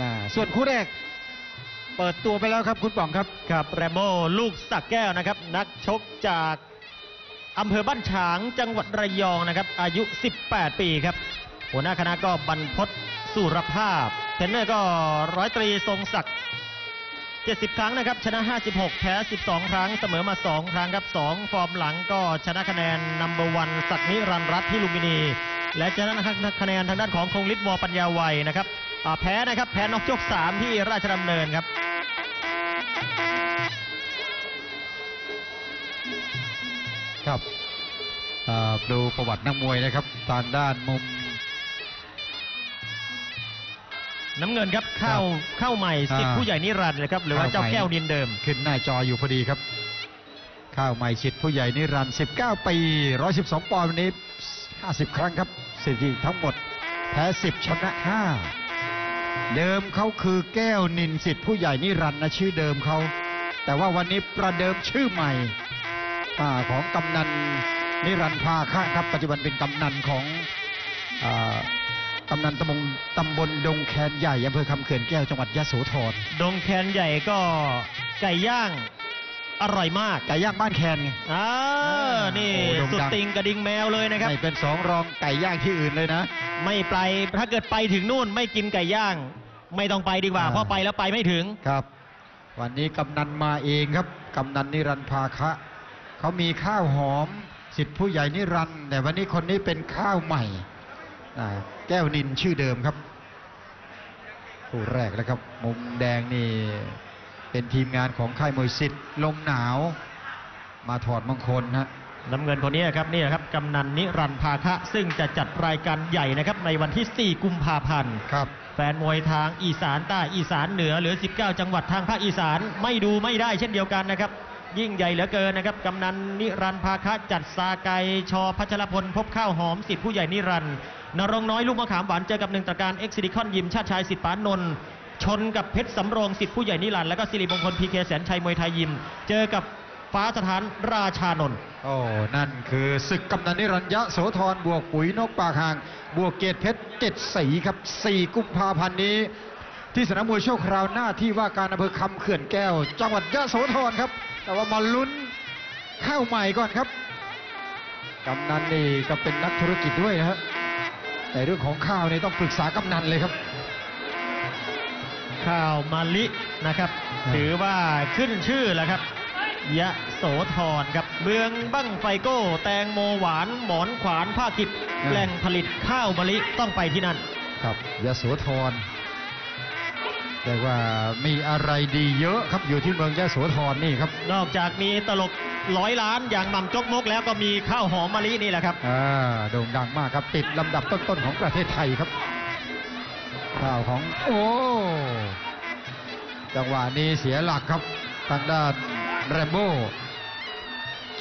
อ่าส่วนคู่แรก เปิดตัวไปแล้วครับคุณป๋องครับ ครับแรมโบ้ลูกสักแก้วนะครับ นักชกจากอำเภอบ้านฉางจังหวัดระยองนะครับ อายุ 18 ปีครับ หัวหน้าคณะก็บรรพศสุรภาพเทรนเนอร์ก็ร้อยตรีทรงศักดิ์70 ครั้งนะครับ ชนะ 56 แพ้ 12 ครั้ง เสมอมา 2 ครั้งครับ 2 ฟอร์มหลังก็ชนะคะแนนนัมเบอร์วันศักนิรันดร์รัตที่ลุมพินี และชนะคะแนนทางด้านของคงฤทธิ์วอปัญญาวัยนะครับ แพ้นะครับ แพ้นอกยก3ที่ราชดำเนินครับครับอ่าดูประวัตินักมวยนะครับทางด้านมุม น้ำเงินครับเข้าเข้าใหม่สิทธิ์อ่าผู้ใหญ่นิรันดร์เลยครับ หรือว่าเข้าเจ้าใหม่แก้วดินเดิม ขึ้นหน้าจออยู่พอดีครับ ข้าวใหม่ชิดผู้ใหญ่นิรันดร์19 ปี 112 ปอนด์วันนี้ 50 ครั้งครับสถิติทั้งหมด แพ้ 10 ชนะ 5 เดิมเขาคือแก้วนินสิทธิ์ผู้ใหญ่นิรันดร์นะชื่อเดิมเขา แต่ว่าวันนี้ประเดิมชื่อใหม่อของกำนันนิรันดร์พาคะครับ ปัจจุบันเป็นกำนันของอกำนันตำบลตำบลดงแคนใหญ่อำเภอคำเขื่อนแก้วจังหวัดยะโสธรดงแคนใหญ่ก็ไก่ย่าง อร่อยมากไก่ย่างบ้านแคนไง อ่านี่โอ้โด่งสุดดังติงกระดิ่งแมวเลยนะครับ ไม่เป็นสองรองไก่ย่างที่อื่นเลยนะ ไม่ไปถ้าเกิดไปถึงนู่นไม่กินไก่ย่าง ไม่ต้องไปดีกว่าอ่า เพราะไปแล้วไปไม่ถึง ครับ วันนี้กำนันมาเองครับ กำนันนิรันดร์ภาคะเขามีข้าวหอมสิทธิผู้ใหญ่นิรันดร์แต่วันนี้คนนี้เป็นข้าวใหม่อ่าแก้วนินชื่อเดิมครับ คู่แรกแล้วครับ มุมแดงนี่ เป็นทีมงานของค่ายมวยสิทธิ์ลมหนาว มาถอดมงคลนะน้ำเงินคนนี้ครับนี่ครับกำนันนิรันดร์ภาคะ ซึ่งจะจัดรายการใหญ่นะครับในวันที่ 4 กุมภาพันธ์ครับแฟนมวยทางอีสานใต้อีสานเหนือเหลือ 19 จังหวัดทางภาคอีสานไม่ดูไม่ได้เช่นเดียวกันนะครับ ยิ่งใหญ่เหลือเกินนะครับกำนันนิรันดร์ภาคะจัดซาไกชอพัชรพลพบข้าวหอมสิทธิผู้ใหญ่นิรันดร์นรงค์น้อยลูกมะขามหวานเจอกับหนึ่งตระการเอ็กซิลิคอนยิมชาติชายสิทธิปานนท์ ชนกับเพชรสำโรงสิทธิผู้ใหญ่นิรันดร์แล้วก็สิริมงคลพีเคแสนชัยมวยไทยยิม เจอกับฟ้าสถานราชานนท์โอ้นั่นคือศึกกำนันนิรันยะโสธรบวกปุ๋ยนกปากห่าง บวกเกตเพชรเจ็ดสีครับ 4 กุมภาพันธ์นี้ ที่สนามมวยโชคราวหน้าที่ว่าการอำเภอคำเขื่อนแก้ว จังหวัดยะโสธรครับ แต่ว่ามาลุ้นข้าวใหม่ก่อนครับกำนันนี่ก็เป็นนักธุรกิจด้วยนะฮะแต่เรื่องของข้าวนี่ต้องปรึกษากำนันเลยครับ ข้าวมาลินะครับอ่าถือว่าขึ้นชื่อแล้วครับ ยะโสธรครับเมืองบั้งไฟโก้ แตงโมหวานหมอนขวานผ้ากิบแหล่งผลิตข้าวมะลิต้องไปที่นั่น ครับยะโสธรเรียกว่ามีอะไรดีเยอะครับอยู่ที่เมืองยะโสธรนี่ครับ นอกจากมีตลกร้อยล้านอย่างหม่ำจกมกแล้วก็มีข้าวหอมมะลินี่แหละครับอ่าโด่งดังมากครับติดลำดับต้นๆของประเทศไทยครับ ข่าวของโอ้ จังหวะนี้เสียหลักครับ ทางด้านแรมโบ้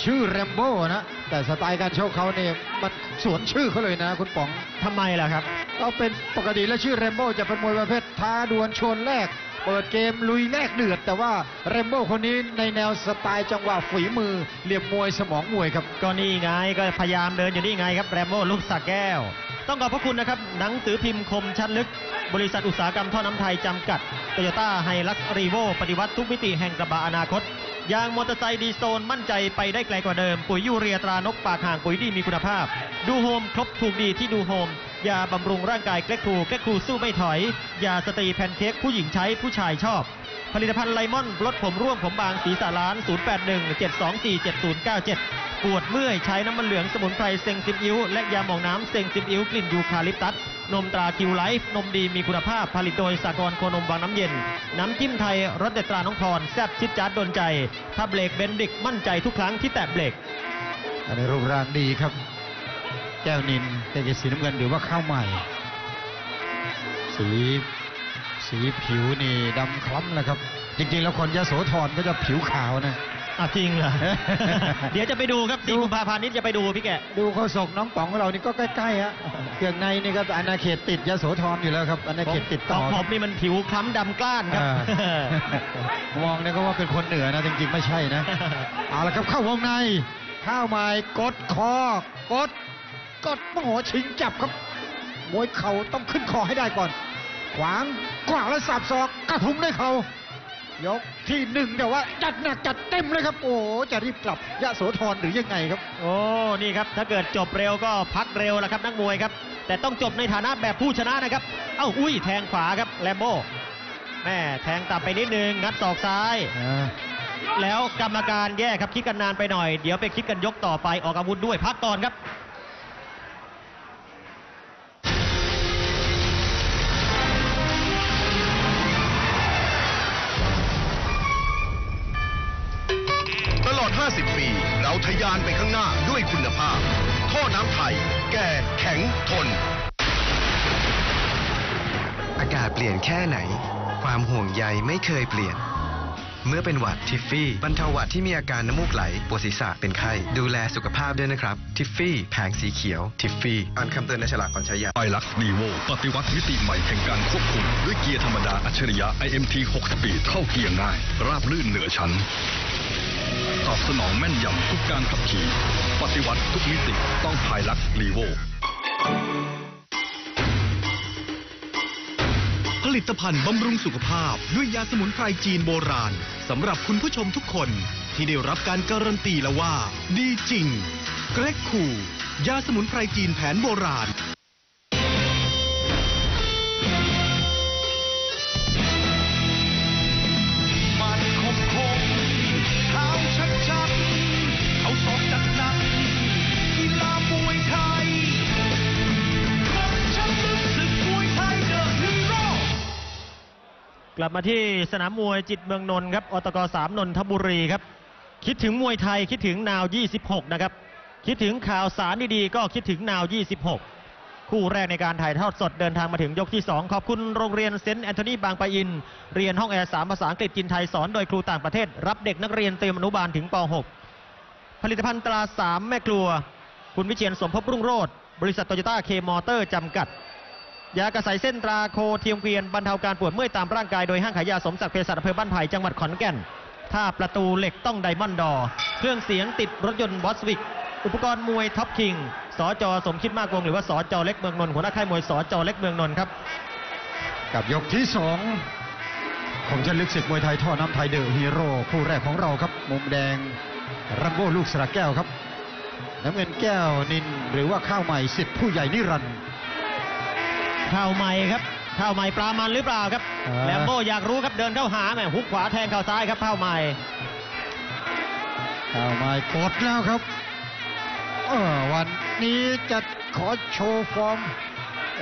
ชื่อแรมโบ้นะ แต่สไตล์การชกเขาเนี่ยมันสวนชื่อเขาเลยนะคุณป๋องทำไมล่ะครับเขาเป็นปกติแล้วชื่อแรมโบ้จะเป็นมวยประเภทท้าดวลชนแรก เปิดเกมลุยแรกเดือด แต่ว่าแรมโบ้คนนี้ในแนวสไตล์จังหวะฝีมือเหลี่ยมมวยสมองมวยครับ ก็นี่ไงก็พยายามเดินอยู่นี่ไงครับแรมโบ้ลูกสักแก้ว ต้องขอบพระคุณนะครับ หนังสือพิมพ์คมชัดลึก บริษัทอุตสาหกรรมท่อน้ำไทยจำกัดโตโยต้าไฮลักซ์รีโวปฏิวัติทุกมิติแห่งกระบะอนาคตยางมอเตอร์ไซค์ดีโซนมั่นใจไปได้ไกลกว่าเดิม ปุ๋ยยูเรียตรานกปากห่างปุ๋ยดีมีคุณภาพ ดูโฮมครบถูกดีที่ดูโฮมยาบำรุงร่างกายเกล็กครูเกล็กครูสู้ไม่ถอยยาสตรีแพนเค้กผู้หญิงใช้ผู้ชายชอบ ผลิตภัณฑ์ไลมอนลดผมร่วงผมบางสีสาล้าน 0817247097 ปวดเมื่อยใช้น้ำมันเหลืองสมุนไพรเซงซิมอิ้วและยาหมองน้ำเซงซิมอิ้วกลิ่นยูคาลิปตัส นมตราคิวไลฟ์นมดีมีคุณภาพผลิตโดยสากลโคนมบางน้ำเย็น น้ำจิ้มไทยรสเด็ดตราน้องพรแซ่บชิดจัดโดนใจถ้าเบรกเบนดิกมั่นใจทุกครั้งที่แตะเบรกอันนี้รูปร่างดีครับ แก้วนินแต่จะสีน้ำเงินหรือว่าข้าวใหม่สี สีผิวนี่ดำคล้ำนะครับ จริง ๆ แล้วคนยโสธรก็จะผิวขาวนะ อะจริงเหรอ เดี๋ยวจะไปดูครับสี่กุมภาพันธ์นี้จะไปดูพี่แกดูโฆษกน้องป๋องของเรานี่ก็ใกล้ๆฮะเครื่องในนี่ก็อาณาเขตติดยโสธรอยู่แล้วครับอาณาเขตติดต่อของผมนี่มันผิวคล้ำดำกล้านครับอ่ามองเนี่ยก็ว่าเป็นคนเหนือนะจริง ๆ ไม่ใช่นะ เอาละครับเข้าวงในข้าวไม้กดคอกดกดโอ้โหชิงจับครับมวยเข่าต้องขึ้นคอให้ได้ก่อน ขวางกว่าแล้วสับศอกกระทุ้งด้วยเขายกที่หนึ่งแต่ว่าจัดหนักจัดเต็มเลยครับ โอ้โหจะรีบกลับยะโสธรหรือยังไงครับ โอ้นี่ครับ ถ้าเกิดจบเร็วก็พักเร็วแล้วครับนักมวยครับ แต่ต้องจบในฐานะแบบผู้ชนะนะครับ เอ้าอุ้ยแทงขวาครับแลมโบ้แม่แทงต่ำไปนิดนึงงัดศอกซ้ายแล้วกรรมการแย่ครับคิดกันนานไปหน่อย เดี๋ยวไปคิดกันยกต่อไปออกอาวุธด้วยพักก่อนครับ อด50 ปี เราทะยานไปข้างหน้าด้วยคุณภาพ ท่อน้ำไทย แก่แข็งทน อากาศเปลี่ยนแค่ไหน ความห่วงใยไม่เคยเปลี่ยน เมื่อเป็นหวัดทิฟฟี่บรรเทาหวัดที่มีอาการน้ำมูกไหลปวดศีรษะเป็นไข้ ดูแลสุขภาพด้วยนะครับ ทิฟฟี่แผงสีเขียว ทิฟฟี่อ่านคำเตือนในฉลากก่อนใช้ยาไอลักซ์ดีโวปฏิวัติมิติใหม่แห่งการควบคุม ด้วยเกียร์ธรรมดาอัจฉริยะ IMT 6 สปีดเข้าเกียร์ง่าย ราบลื่นเหนือชั้น ตอบสนองแม่นยำทุกการขับขี่ ปฏิวัติทุกมิติต้องไฮลักลีโว ผลิตภัณฑ์บำรุงสุขภาพด้วยยาสมุนไพรจีนโบราณสำหรับคุณผู้ชมทุกคนที่ได้รับการการันตีแล้วว่า ดีจริง เกรกคู ยาสมุนไพรจีนแผนโบราณ กลับมาที่สนามมวยจิตเมืองนนท์ครับอตกสามนนทบุรีครับ คิดถึงมวยไทยคิดถึงนาว 26 นะครับ คิดถึงข่าวสารดีๆก็คิดถึงนาว 26 คู่แรกในการถ่ายทอดสดเดินทางมาถึงยกที่ 2 ขอบคุณโรงเรียนเซนต์แอนโทนีบางปะอิน เรียนห้องแอร์สามภาษาอังกฤษจินไทยสอนโดยครูต่างประเทศ รับเด็กนักเรียนเตรียมอนุบาลถึงป .6 ผลิตภัณฑ์ตราสามแม่ครัว คุณวิเชียนสมภพรุ่งโรจน์บริษัทโตโยต้าเคมอเตอร์จำกัด ยากระสายเส้นตราโคเทียมเกวียนบรรเทาการปวดเมื่อยตามร่างกายโดยห้างขายยาสมศักดิ์เภสัชอำเภอบ้านไผ่จังหวัดขอนแก่นถ้าประตูเหล็กต้องไดมอนด์ดอ เครื่องเสียงติดรถยนต์บอสวิก อุปกรณ์มวยท็อปคิง สจสมคิดมากวงหรือว่าสจเล็กเมืองนนท์หัวหน้าค่ายมวยสจเล็กเมืองนนท์ครับ กับยกที่สองผมจะลึกศึกมวยไทยท่อน้ำไทยเดอะฮีโร่คู่แรกของเราครับ มุมแดงรัมโบ้ลูกสระแก้วครับ น้ำเงินแก้วนินหรือว่าข้าวใหม่สิทธิ์ผู้ใหญ่นิรันดร์ ข้าวใหม่ครับข้าวใหม่ปลามันหรือเปล่าครับอ่าแลมโบอยากรู้ครับเดินเข้าหาแหมฮุกขวาแทงเข่าซ้ายครับข้าวใหม่ข้าวใหม่กดแล้วครับเออวันนี้จะขอโชว์ฟอร์ม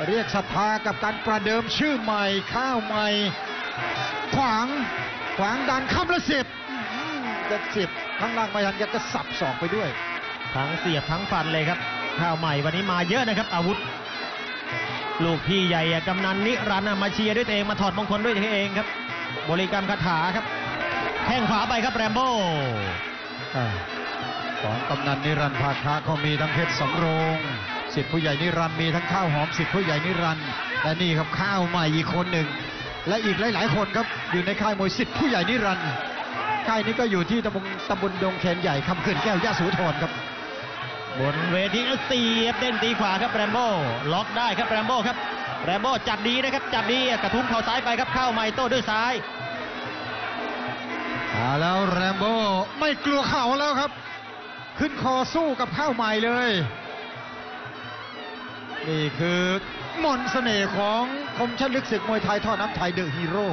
เรียกศรัทธากับการประเดิมชื่อใหม่ข้าวใหม่ ขวางขวางดันข้ามและเสียบอื้อหือจะเสียบข้างล่างไม่ทันยังจะสับสองไปด้วย ทั้งเสียบทั้งฟันเลยครับข้าวใหม่วันนี้มาเยอะนะครับ อาวุธ ลูกพี่ใหญ่กำนันนิรันดร์มาเชียร์ด้วยตัวเองมาถอดมงคลด้วยตัวเองครับ บริกรรมคาถาครับ แข้งขวาไปครับแรมโบ้ของกำนันนิรันดร์ภาคะเขามีทั้งเพชรสำโรงสิทธิผู้ใหญ่นิรันดร์มีทั้งข้าวหอมสิทธิผู้ใหญ่นิรันดร์และนี่ครับข้าวใหม่อีกคนหนึ่ง และอีกหลาย ๆ คนครับอยู่ในค่ายมวยสิทธิผู้ใหญ่นิรันดร์ค่ายนี้ก็อยู่ที่ตำบลตำบลดงแคนใหญ่คำเขื่อนแก้วยะโสธรครับ บนเวทีแล้วเสียบเด้นตีขวาครับแรมโบ้ล็อกได้ครับแรมโบ้ครับแรมโบ้จับดีนะครับจับดีกระทุ้งเข่าซ้ายไปครับเข้าใหม่โต้ด้วยซ้ายมาแล้วแรมโบ้ไม่กลัวเข่าแล้วครับ ขึ้นคอสู้กับข้าวใหม่เลย นี่คือมนต์เสน่ห์ของคมชันลึกศึกมวยไทยท่อน้ำไทยเดอะฮีโร่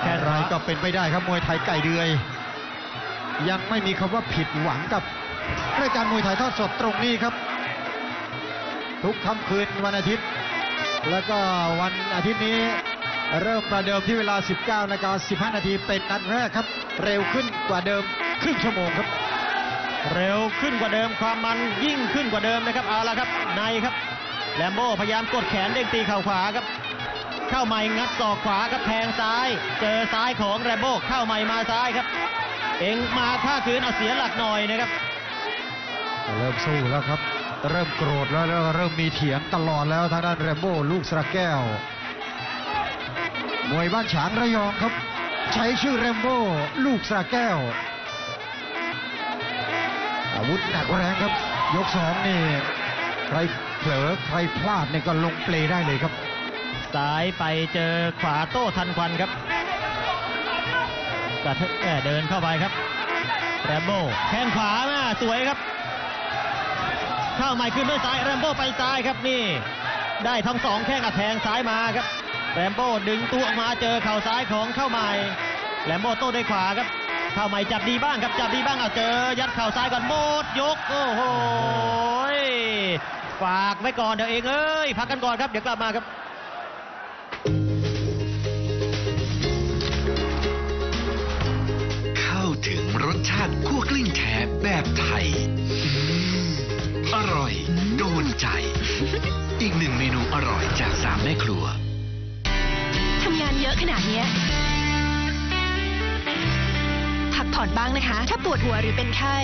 แค่ไรก็เป็นไปได้ครับมวยไทยไก่เดือย ยังไม่มีคำว่าผิดหวังกับ รายการมวยไทยทอดสดตรงนี้ครับ ทุกค่ำคืนวันอาทิตย์ แล้วก็วันอาทิตย์นี้เริ่มประเดิมที่เวลา 19นาฬิกา15 นาทีเป็นนัดแรกครับ เร็วขึ้นกว่าเดิมครึ่งชั่วโมงครับ เร็วขึ้นกว่าเดิมความมันยิ่งขึ้นกว่าเดิมนะครับเอาละครับในครับแลมโบ้พยายามกดแขนเด้งตีเข่าขวาครับ เข้าใหม่งัดศอกขวาครับแทงซ้าย เจอซ้ายของแรมโบ้เข้าใหม่มาซ้ายครับ เองมาท่าคืนเอาเสียหลักหน่อยนะครับ เริ่มสู้แล้วครับ เริ่มโกรธแล้วแล้วเริ่มมีเถียงตลอดแล้วทางด้านแรมโบ้ลูกสระแก้ว มวยบ้านฉางระยองครับ ใช้ชื่อแรมโบ้ลูกสระแก้ว อาวุธหนักแรงครับ ยกสองนี่ใครเผลอใครพลาดเนี่ยก็ลงเปลได้เลยครับ ซ้ายไปเจอขวาโต้ทันควันครับกระเทเอ่อเดินเข้าไปครับแรมโบ้แข้งขวามาสวยครับ เข้าใหม่ขึ้นด้วยซ้ายแรมโบ้ไปซ้ายครับนี่ ได้ทั้งสองแข้งกับแทงซ้ายมาครับแรมโบ้ดึงตัวออกมาเจอเข่าซ้ายของเข้าใหม่แรมโบ้โต้ด้วยขวาครับเข้าใหม่จับดีบ้างครับจับดีบ้างเอาเจอ ยัดเข่าซ้ายก่อนโมดยกโอ้โหฝากไว้ก่อนเดี๋ยวเองเอ้ยพักกันก่อนครับเดี๋ยวกลับมาครับเข้าถึงรสชาติคั่วกลิ้งแท้แบบไทย อีกหนึ่งเมนูอร่อยจากสามแม่ครัว ทำงานเยอะขนาดเนี้ยพักผ่อนบ้างนะคะ ถ้าปวดหัวหรือเป็นไข้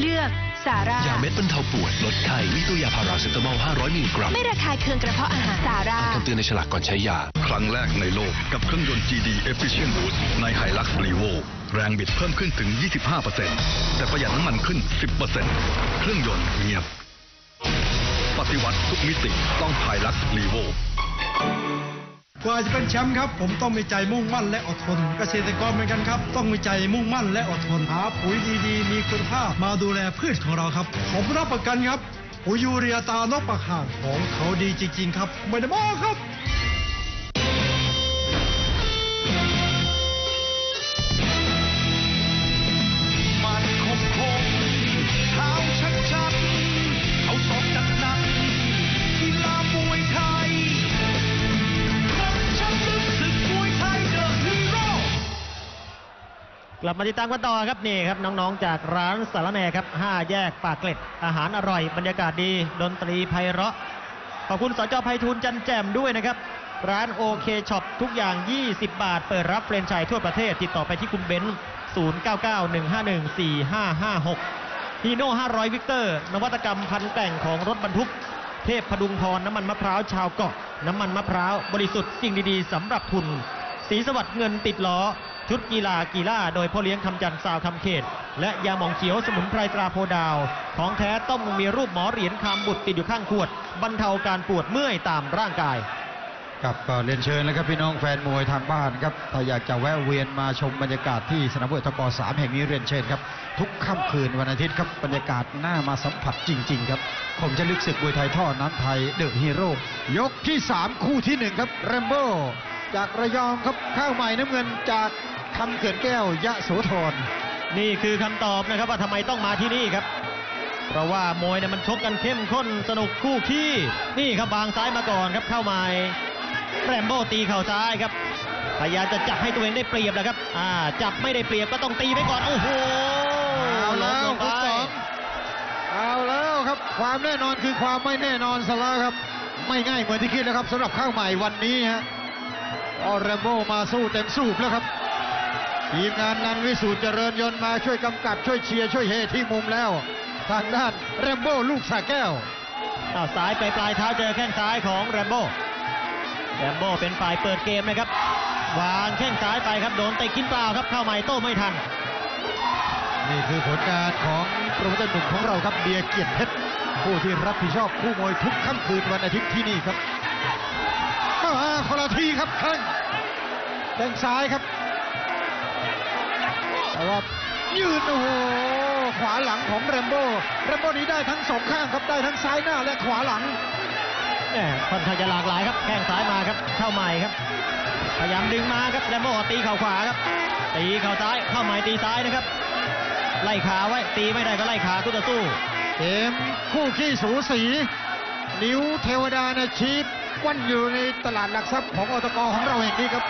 เลือกสาร่ายาเม็ดบรรเทาปวดลดไข้มีตัวยาพาราเซตามอล 500 มิลลิกรัม ไม่ระคายเคืองกระเพาะอาหารสาร่าคำเตือนในฉลากก่อนใช้ยา ครั้งแรกในโลกกับเครื่องยนต์ GD Efficient Boost ใน Hilux Levo แรงบิดเพิ่มขึ้นถึง 25%แต่ประหยัดน้ำมันขึ้น 10%เครื่องยนต์เงียบ ปฏิวัติทุกมิติต้องไทยรักลีโวกว่าจะเป็นแชมป์ครับ ผมต้องมีใจมุ่งมั่นและอดทน เกษตรกรเหมือนกันครับ ต้องมีใจมุ่งมั่นและอดทนหาปุ๋ยดีๆ มีคุณภาพมาดูแลพืชของเราครับ ผมรับประกันครับปุ๋ยยูเรียตานกปะห่างของเขาดีจริง ๆ ครับไม่ได้บอกครับ ลับมาติดตามกันต่อครับนี่ครับน้องๆจากร้านสารแนครับห้าแยกปากเกร็ดอาหารอร่อย บรรยากาศดีดนตรีไพเราะขอบคุณสจไพฑูรย์จันแจ่มด้วยนะครับร้านโอเคช็อปทุกอย่าง 20 บาท เปิดรับเฟรนไชส์ทั่วประเทศ ติดต่อไปที่คุณเบนซ์0991514556ฮีโน่500 วิกเตอร์ นวัตกรรมพันแต่งของรถบรรทุก เทพพดุงพร น้ำมันมะพร้าวชาวเกาะ น้ำมันมะพร้าว บริสุทธิ์สิ่งดีๆสำหรับทุน สีสวัสดิ์เงินติดล้อ ชุดกีฬากีฬาโดยพ่อเลี้ยงคำจันทร์สาวคำเขต และยาหมองเขียวสมุนไพรตราโพดาว ของแท้ต้องมีรูปหมอเหรียญคำบุตรติดอยู่ข้างขวด บรรเทาการปวดเมื่อยตามร่างกายครับก็เรียนเชิญแล้วครับพี่น้องแฟนมวยทางบ้านครับถ้าอยากจะแวะเวียนมาชมบรรยากาศที่สนามมวยตกสามแห่งนี้เรียนเชิญครับ ทุกค่ำคืนวันอาทิตย์ครับบรรยากาศน่ามาสัมผัสจริง ๆ ครับผมจะลึกศึกมวยไทยท่อน้ำไทยเดอะฮีโร่ยกที่ 3 คู่ที่ 1 ครับแรมโบ้จากระยองครับข้าวใหม่น้ำเงินจาก คำเขื่อนแก้วยะโสธรนี่คือคำตอบนะครับว่าทำไมต้องมาที่นี่ครับ เพราะว่ามวยเนี่ยมันชกกันเข้มข้นสนุกคู่ขี้นี่ครับวางซ้ายมาก่อนครับเข้ามาแรมโบ้ตีเข่าซ้ายครับพยายามจะจับให้ตัวเองได้เปรียบนะครับ อ่า จับไม่ได้เปรียบก็ต้องตีไปก่อน โอ้โห เอาแล้วงไปคุณสองเอาแล้วครับ ความแน่นอนคือความไม่แน่นอนซะแล้วครับ ไม่ง่ายเหมือนที่คิดแล้วครับสำหรับข้าวใหม่วันนี้ฮะออแรมโบ้มาสู้เต็มสูบแล้วครับ ทีมงานนันวิสูตรเจริญยนต์มาช่วยกำกับช่วยเชียร์ช่วยเฮที่มุมแล้ว ทางด้านแรมโบ้ลูกสาแก้วอ้าวซ้ายไปปลายเท้าเจอแข้งซ้ายของแรมโบ้แรมโบ้เป็นฝ่ายเปิดเกมนะครับวางแข้งซ้ายไปครับโดนเตะกินเปล่าครับเข้าใหม่โต้ไม่ทัน นี่คือผลงานของโปรโมเตอร์หนุ่มของเราครับเบียร์เกียรติเพชรผู้ที่รับผิดชอบคู่มวยทุกค่ำคืนวันอาทิตย์ที่นี่ครับมาคนละทีครับแข้งแข้งซ้ายครับ แต่ว่ายืนโอ้โหขวาหลังของแรมโบ้แรมโบ้นี้ได้ทั้งสองข้างครับได้ทั้งซ้ายหน้าและขวาหลังแหม่ค่อนข้างจะหลากหลายครับแข้งซ้ายมาครับเข้าใหม่ครับ พยายามดึงมาครับแรมโบ้ตีเข่าขวาครับ ตีเข่าซ้ายเข้าใหม่ตีซ้ายนะครับ ไล่ขาไว้ตีไม่ได้ก็ไล่ขาคู่ต่อสู้เกมคู่ขี้สูสี นิ้วเทวดานะชีพวันอยู่ในตลาดหลักทรัพย์ของอตกของเราแห่งนี้ครับ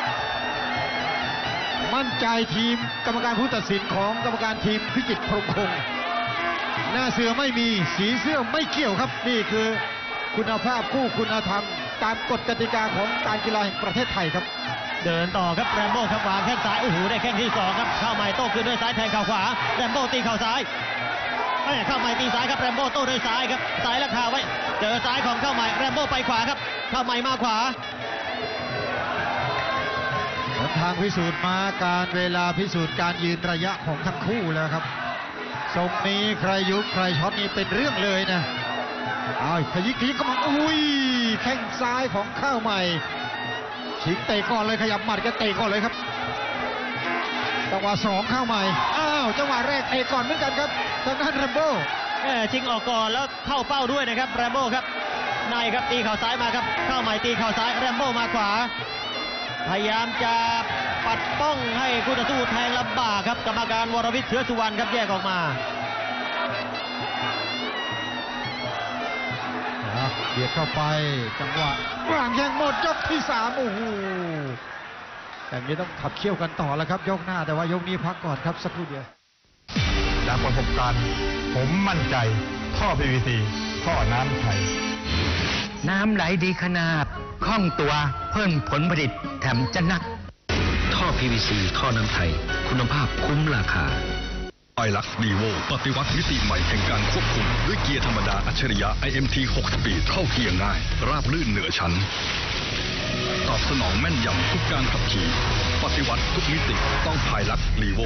มั่นใจทีมกรรมการผู้ตัดสินของกรรมการทีมพิจิตรพรมคงหน้าเสือไม่มีสีเสื้อไม่เกี่ยวครับ นี่คือคุณภาพคู่คุณธรรม ตามกฎกติกาของการกีฬาแห่งประเทศไทยครับ เดินต่อครับแรมโบ้ครับวางแข้งซ้ายโอ้โหได้แข้งที่สองครับเข้าใหม่โต้คืนด้วยซ้ายแทงเข่าขวาแรมโบ้ตีเข่าซ้ายแม่เข้าใหม่ตีซ้ายครับแรมโบ้โต้ด้วยซ้ายครับซ้ายและคาไว้เจอซ้ายของเข้าใหม่แรมโบ้ไปขวาครับ เข้าใหม่มาขวา ทางพิสูจน์มาการเวลาพิสูจน์การยืนระยะของทั้งคู่แล้วครับทรงนี้ใครยุบใครช็อตนี่เป็นเรื่องเลยนะเอาขยิกขยิกก็มาอุ้ยแข้งซ้ายของข้าวใหม่สิงเตะก่อนเลยขยับหมัดก็เตะก่อนเลยครับจังหวะสองข้าวใหม่อ้าวจังหวะแรกเตะก่อนเหมือนกันครับทางด้านแรมโบ้แม่ชิงออกก่อนแล้วเข้าเป้าด้วยนะครับแรมโบ้ครับในครับตีเข่าซ้ายมาครับข้าวใหม่ตีเข่าซ้ายแรมโบ้มาขวา พยายามจะปัดป้องให้คู่ต่อสู้แทงลำบากครับกรรมการวรวิทย์เชื้อสุวรรณครับแยกออกมาอะเบียดเข้าไปจังหวะวางแย่งหมดยกที่สามโอ้โหแต่นี้ต้องขับเคี่ยวกันต่อแล้วครับ ยกหน้าแต่ว่ายกนี้พักก่อนครับสักครู่เดียวจากประสบการณ์ ผมมั่นใจ ท่อ PVC ท่อน้ำไทย น้ำไหลดีขนาดคล่องตัวเพิ่มผลผลิตแถมจะนัก ท่อ PVC ท่อน้ำไทย คุณภาพคุ้มราคาไอลักซ์ดีโวปฏิวัติมิติใหม่แห่งการควบคุม ด้วยเกียร์ธรรมดาอัจฉริยะ IMT 6 สปีดเข้าเกียร์ง่าย ราบลื่นเหนือชั้น ตอบสนองแม่นยำทุกการขับขี่ ปฏิวัติทุกมิติต้องภายลักซ์ดีโว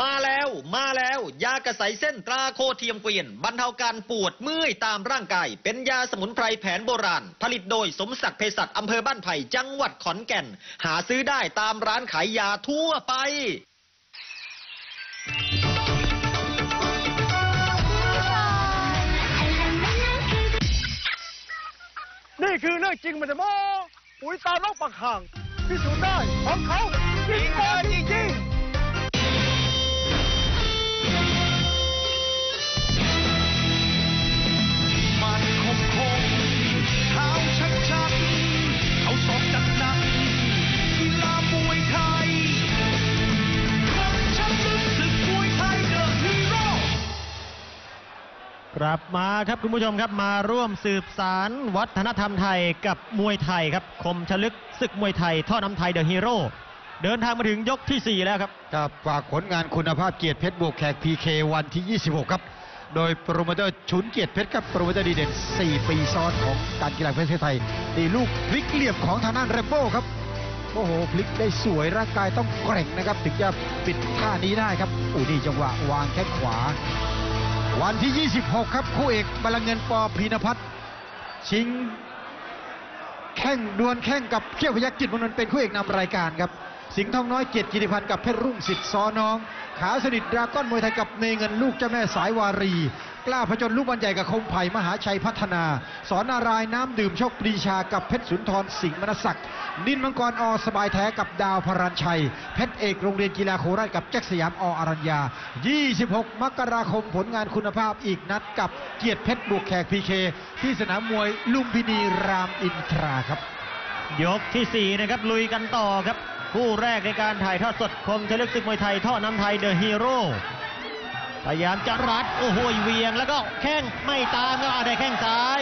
มาแล้วมาแล้ว ยากระใสเส้นตราโคเทียมเกวียน บรรเทาการปวดเมื่อยตามร่างกาย เป็นยาสมุนไพรแผนโบราณ ผลิตโดยสมศักดิ์เภสัชอำเภอบ้านไผ่จังหวัดขอนแก่น หาซื้อได้ตามร้านขายยาทั่วไป นี่คือเรื่องจริงมันจะโม้ปุ๋ยตาลกปักห่างพิสูจน์ได้ของเขาจริงเลยจริง กลับมาครับคุณผู้ชมครับมาร่วมสืบสารวัฒนธรรมไทยกับมวยไทยครับ คมชลึกศึกมวยไทย ท่อน้ำไทยเดอะฮีโร่เดินทางมาถึงยกทีสี่4 แล้วครับกับฝากผลงานคุณภาพเกียรติเพชรบวกแขกพีเควันที่ 26 ครับ โดยโปรโมเตอร์ชุนเกียรติเพชรกับโปรโมเตอร์ดีเด่น 4 ปีซ้อนของการกีฬาประเทศไทยนี่ลูกพลิกเหลี่ยมของทางด้านแรมโบ้ครับโอ้โหพลิกได้สวยร่างกายต้องแกร่งนะครับ ถึงจะปิดท่านี้ได้ครับอู้นี่จังหวะวางแข้งขวา วันที่ 26 ครับคู่เอกบาลงก์เงินปอพีนพัฒน์ชิงแข่งดวลแข่งกับเขี้ยวพยักจิตมนนเป็นคู่เอกนำรายการครับ สิงห์ทองน้อยเกียรติกิติพันธ์กับเพชรรุ่งสิทธิ์ซอน้อง ขาวสนิทดราก้อนมวยไทยกับเนเงินลูกเจ้าแม่สายวารี กล้าผจญลูกบอลใหญ่กับคมไผ่มหาชัยพัฒนา สอนนารายน้ำดื่มโชคปรีชากับเพชรสุนทรสิงห์มนศักดิ์นินมังกรอสบายแท้กับดาวพรัญชัย เพชรเอกโรงเรียนกีฬาโคราชกับแจ็คสยามออรัญญา 26 มกราคมผลงานคุณภาพอีกนัดกับเกียรติเพชรบวกแขกพีเคที่สนามมวยลุมพินีรามอินทราครับ ยกทีสี่4นะครับลุยกันต่อครับ คู่แรกในการถ่ายทอดสดคมชลึกศึกมวยไทยท่อน้ำไทยเดอะฮีโร่พยายามจะรัดโอ้โหเหวียงแล้วก็แข้งไม่ตามก็อาได้แข้งซ้าย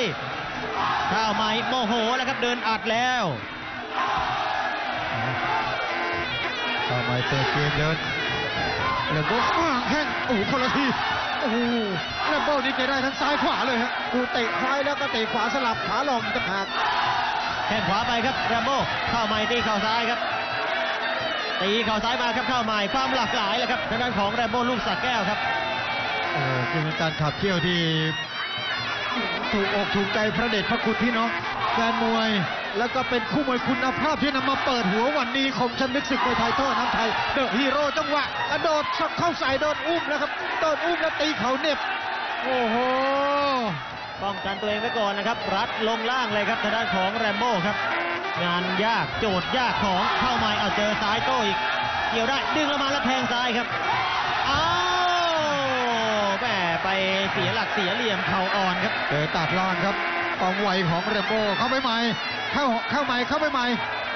ข้าวใหม่โมโหแล้วครับเดินอัดแล้วต่อไปเปิดเกมเดินเลมโบ้อ้างแข้งโอ้โหคนละทีโอ้โหเลมโบ้นี่แกได้ทั้งซ้ายขวาเลยฮะกูเตะซ้ายแล้วก็เตะขวาสลับขาหลอกอีกต่างหากแข้งขวาไปครับแรมโบ้เข้าใหม่ตีเข่าซ้ายครับ ตีเข่าซ้ายมาครับเข้าใหม่ความหลากหลายเลยครับทางด้านของแรมโบ้ลูกสักแก้วครับโอ้โหเป็นการขับเคี่ยวที่ถูกอกถูกใจพระเดชพระคุณพี่น้องแฟนมวย แล้วก็เป็นคู่มวยคุณภาพที่นำมาเปิดหัววันนี้คมชันลึกศึกมวยไทยท่อน้ำไทยเดอะฮีโร่จังหวะกระโดดเข้าใส่โดนอุ้มแล้วครับโดนอุ้มแล้วตีเขาเหน็บโอ้โหป้องกันตัวเองไว้ก่อนนะครับ รัดลงล่างเลยครับทางด้านของแรมโบ้ครับ งานยากโจทย์ยากของเข้าใหม่เอาเจอซ้ายโต้อีก เกี่ยวได้ดึงลงมาแล้วแทงซ้ายครับอ้าวแหมไปเสียหลักเสียเหลี่ยมเข่าอ่อนครับเจอตัดล่างครับความไวของเรมโบเข้าไปใหม่ เข้าเข้าใหม่เข้าไปใหม่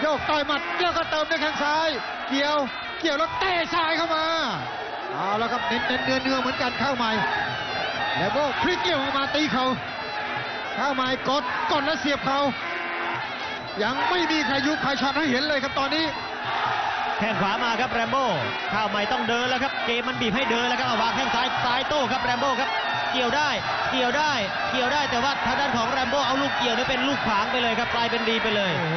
โยกต่อยหมัดแล้วก็เติมด้วยแข้งซ้าย เกี่ยวเกี่ยวแล้วเตะซ้ายเข้ามาเอาแล้วครับเน้นเน้นเนื้อเนื้อเหมือนกันเข้าใหม่เรมโบพลิกเกี่ยวออกมาตีเขาเข้าใหม่กดกดแล้วเสียบเขา ยังไม่มีใครยุบใครช็อตให้เห็นเลยครับตอนนี้ แข้งขวามาครับแรมโบ้ข้าวใหม่ต้องเดินแล้วครับ เกมมันบีบให้เดินแล้วครับเอาวางแข้งซ้ายซ้ายโต้ครับแรมโบ้ครับเกี่ยวได้ เกี่ยวได้ เกี่ยวได้แต่ว่าทางด้านของแรมโบ้เอาลูกเกี่ยวนี่เป็นลูกขวางไปเลยครับกลายเป็นดีไปเลย โอ้โห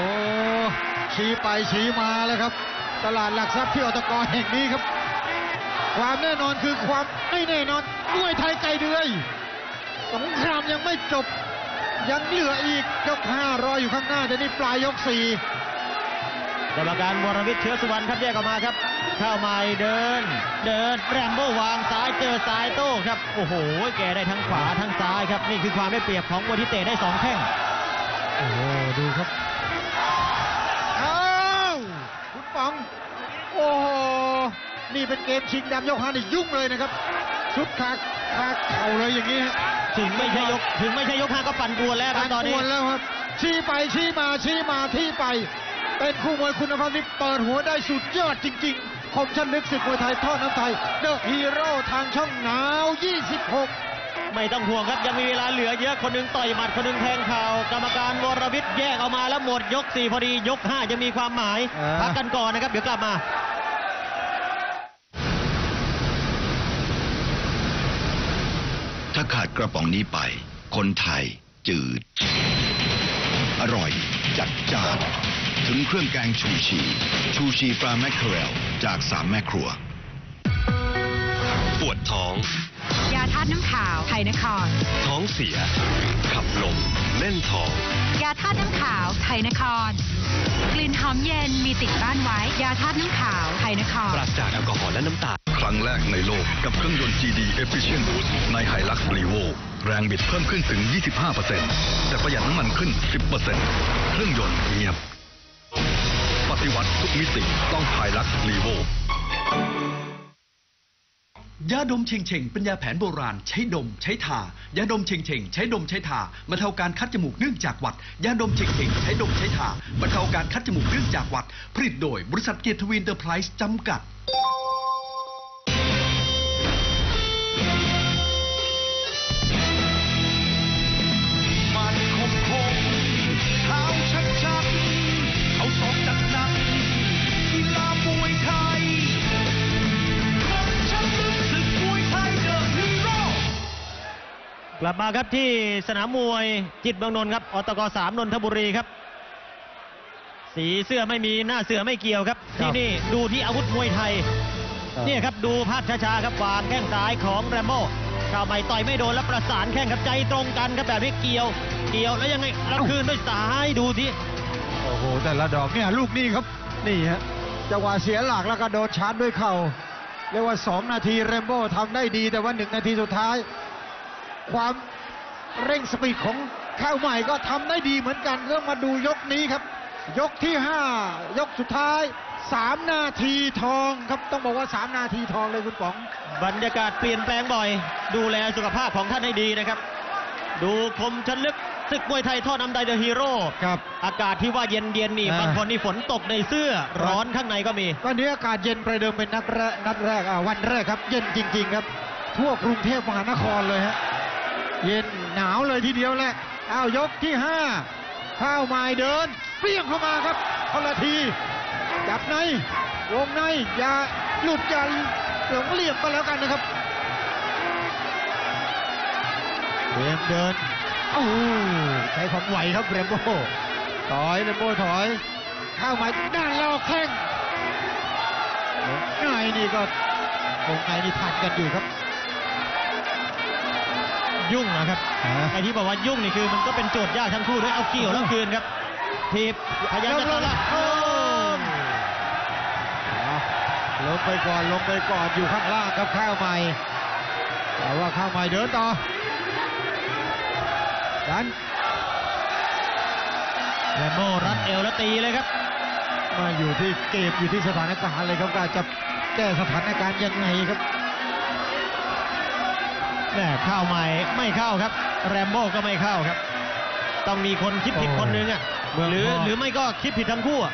ชี้ไปชี้มาแล้วครับ ตลาดหลักทรัพย์ที่อตกแห่งนี้ครับ ความแน่นอนคือความไม่แน่นอนมวยไทยไกลเดือยสงครามยังไม่จบ ยังเหลืออีกยกห้ารออยู่ข้างหน้าแต่นี่ปลายยกสี่กรรมการวรวิทย์เชื้อสุวรรณครับแยกออกมาครับ เข้ามาเดิน เดินแรมโบ้วางซ้ายเจอซ้ายโต้ครับ โอ้โห แกได้ทั้งขวาทั้งซ้ายครับ นี่คือความได้เปรียบของมวยที่เตะได้สองแข้งโอ้โหดูครับอ้าวคุณป๋องโอ้โหนี่เป็นเกมชิงดำยกห้านี่ยุ่งเลยนะครับชุดขาขาเข่าเลยอย่างนี้ฮะ ถึงไม่ใช่ยก ถึงไม่ใช่ยกห้าก็ปั่นกวนแล้วครับตอนนี้กวนแล้วครับ ชี้ไปชี้มาชี้มาที่ไป เป็นคู่มวยคุณภาพที่เปิดหัวได้สุดยอดจริง ๆ คมชันลึกศึกมวยไทยทอดน้ำไทยเดอะฮีโร่ทางช่องหนาว 26ไม่ต้องห่วงครับ ยังมีเวลาเหลือเยอะคนหนึงต่อยหมัดคนหนึงแทงเข่ากรรมการวรวิทย์แยกออกมาแล้วหมดยก 4 พอดียก 5 ยังมีความหมายอ่าพักกันก่อนนะครับ เดี๋ยวกลับมา ถ้าขาดกระป๋องนี้ไป คนไทยจืด อร่อย จัดจ้านถึงเครื่องแกงชูชี ชูชีปลาแมคเคอเรลจากสามแม่ครัว ปวดท้อง ยาธาตุน้ำขาวไทยนคร ท้องเสีย ขับลมแน่นท้อง ยาธาตุน้ำขาวไทยนครก ลิ่นหอมเย็นมีติดบ้านไว้ ยาธาตุน้ำขาวไทยนครปราศจากแอลกอฮอล์และน้ำตาลครั้งแรกในโลกกับเครื่องยนต์ GD Efficient Boost ใน Hilux Revo แรงบิดเพิ่มขึ้นถึง 25%แต่ประหยัดน้ำมันขึ้น 10%เครื่องยนต์เงียบ ปฏิวัติทุกมิติต้อง Hilux Revo ยาดมเชงเชงเป็นยาแผนโบราณใช้ดมใช้ทายาดมเชงเชงใช้ดมใช้ทาบรรเทาการคัดจมูกเนื่องจากหวัดยาดมเชงเชงใช้ดมใช้ทาบรรเทาการคัดจมูกเนื่องจากหวัด ผลิตโดยบริษัทเกียรติทวินเตอร์ไพรส์จำกัด กลับมาครับที่สนามมวยจิตรเมืองนนท์ครับอตกสามนนทบุรีครับ สีเสื้อไม่มีหน้าเสื้อไม่เกี่ยวครับครัที่บนี่ดูที่อาวุธมวยไทยเนี่ยครับดูภาพช้าๆครับวางแข้งซ้ายของแรมโบ้เข้าไปต่อยไม่โดนแล้วประสานแข้งครับใจตรงกันครับแบบนี้เกี่ยว เกี่ยวแล้วยังไงแล้วคืนด้วยซ้ายดูที่โอ้โหแต่ละดอกเนี่ยลูกนี้ครับนี่ฮะจังหวะเสียหลักแล้วก็โดนชาร์จด้วยเข่าเรียกว่า 2 นาทีเรมโบ้ทำได้ดีแต่ว่า 1 นาทีสุดท้าย ความเร่งสปีดของข้าวใหม่ก็ทำได้ดีเหมือนกันแล้วมาดูยกนี้ครับ ยกที่ 5 ยกสุดท้าย 3 นาทีทองครับต้องบอกว่า 3 นาทีทองเลยคุณป๋อง บรรยากาศเปลี่ยนแปลงบ่อย ดูแลสุขภาพของท่านให้ดีนะครับ ดูคมชันลึกศึกมวยไทยท่อน้ำไดเดอะฮีโร่ครับอากาศที่ว่าเย็นเย็นๆนี่อ่าบางคนนี่ฝนตกในเสื้อร้อนข้างในก็มีวันนี้อากาศเย็นประเดิมเป็นนัดแรกนัดแรกอ่าวันแรกครับ เย็นจริง ๆ ครับ ทั่วกรุงเทพมหานครเลยฮะ เย็นหนาวเลยทีเดียวแหละอ้าวยกที่ห้าข้าวไม้เดินเปี้ยงเข้ามาครับคนละทีจับในวงในอย่าหลุดอย่าหลงเหลี่ยมก็แล้วกันนะครับเรียมเดินโอ้ใช้ความไหวครับเรมโบ้ถอยเรมโบ้ถอยเข้ามาด้านลอกแข้งวงในนี่ก็วงในนี่ทันกันอยู่ครับ ยุ่งนะครับฮะไอ้ที่บอกว่ายุ่งนี่คือมันก็เป็นโจทย์ยากทั้งคู่ด้วยเอาเกี่ยวแล้วคืนครับทีบพยายามจะลตังดละโอ้ลงไปก่อนลงไปก่อนอยู่ข้างล่างครับข้าวใหม่ แต่ว่าข้าวใหม่เดินต่อดันแรมโบ้รัดเอวแล้วตีเลยครับ มาอยู่ที่เกมอยู่ที่สถานการณ์เลยครับว่าจะแก้สถานการณ์ยังไงครับ แม่เข้าใหม่ไม่เข้าครับ แรมโบ้ก็ไม่เข้าครับ ต้องมีคนคิดผิดโอ้คนนึงอะเมืองหรือทองหรือไม่ก็คิดผิดทั้งคู่อะ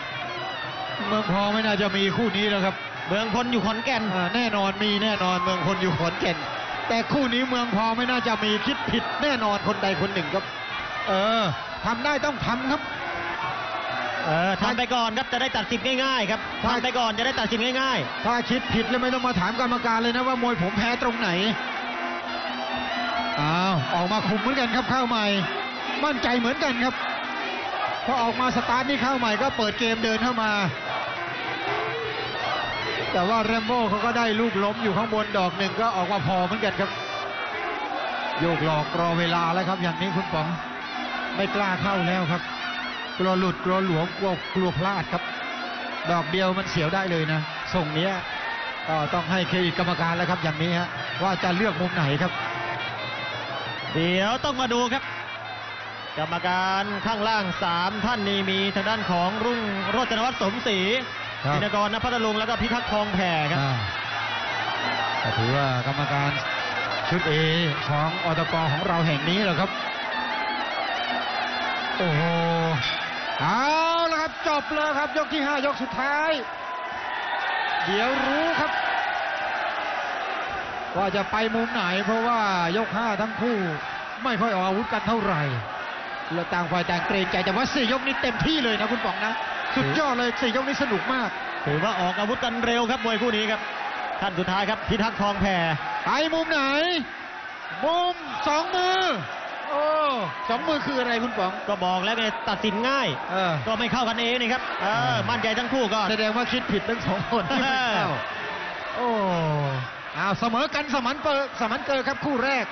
เมืองพองไม่น่าจะมีคู่นี้แล้วครับ เมืองพลอยู่ขอนแก่นอ่าแน่นอนมีแน่นอนเมืองพลอยู่ขอนแก่น แต่คู่นี้เมืองพองไม่น่าจะมีคิดผิดแน่นอนคนใดคนหนึ่งครับ เออทำได้ต้องทำครับเออทำไปก่อนครับจะได้ตัดสินง่ายๆครับถ้าทำไปก่อนจะได้ตัดสินง่ายถ้าคิดผิดแล้วไม่ต้องมาถามกรรมการเลยนะว่ามวยผมแพ้ตรงไหน อ้าวออกมาคุมเหมือนกันครับข้าวใหม่ มั่นใจเหมือนกันครับพอออกมาสตาร์ทนี่ข้าวใหม่ก็เปิดเกมเดินเข้ามา แต่ว่าแรมโบ้เขาก็ได้ลูกล้มอยู่ข้างบนดอกหนึ่งก็ออกมาพอเหมือนกันครับ โยกหลอกรอเวลาแล้วครับ อย่างนี้คุณป๋องไม่กล้าเข้าแล้วครับ กลัวหลุดกลัวหลวมกลัวกลัวพลาดครับ ดอกเดียวมันเสียวได้เลยนะส่งเนี้ยก็ต้องให้เครดิตกรรมการแล้วครับ อย่างนี้ฮะว่าจะเลือกมุมไหนครับ เดี๋ยวต้องมาดูครับ กรรมการข้างล่าง 3 ท่านนี้มีทางด้านของรุ่งโรจนวัฒน์สมศรีครับ ธินกรนภัทรลุงแล้วก็พิทักษ์ทองแผ่ครับ อ่าก็ถือว่ากรรมการชุดเอของอตกของเราแห่งนี้แหละครับ โอ้โหเอาละครับจบแล้วครับยกที่ 5 ยกสุดท้าย เดี๋ยวรู้ครับ ว่าจะไปมุมไหนเพราะว่ายก5ทั้งคู่ไม่ค่อยออกอาวุธกันเท่าไหร่แล้วต่างฝ่ายต่างเกรงใจแต่ว่าสี่ยกนี้เต็มที่เลยนะคุณป๋องนะ สุดยอดเลยสี่ยกนี้สนุกมากถือว่าออกอาวุธกันเร็วครับมวยคู่นี้ครับท่านสุดท้ายครับพิทักษ์ทองแผ่ไปมุมไหน มุมสองมือโอ้สองมือคืออะไรคุณป๋องก็บอกแล้วไงตัดสินง่ายเออก็ไม่เข้ากันเองนี่ครับเออเออมั่นใจทั้งคู่ก็แสดงว่าคิดผิดทั้งสองคนที่ไม่เข้าโอ้ อ้าวเสมอกันสมันเปิดสมันเกิดครับคู่แรก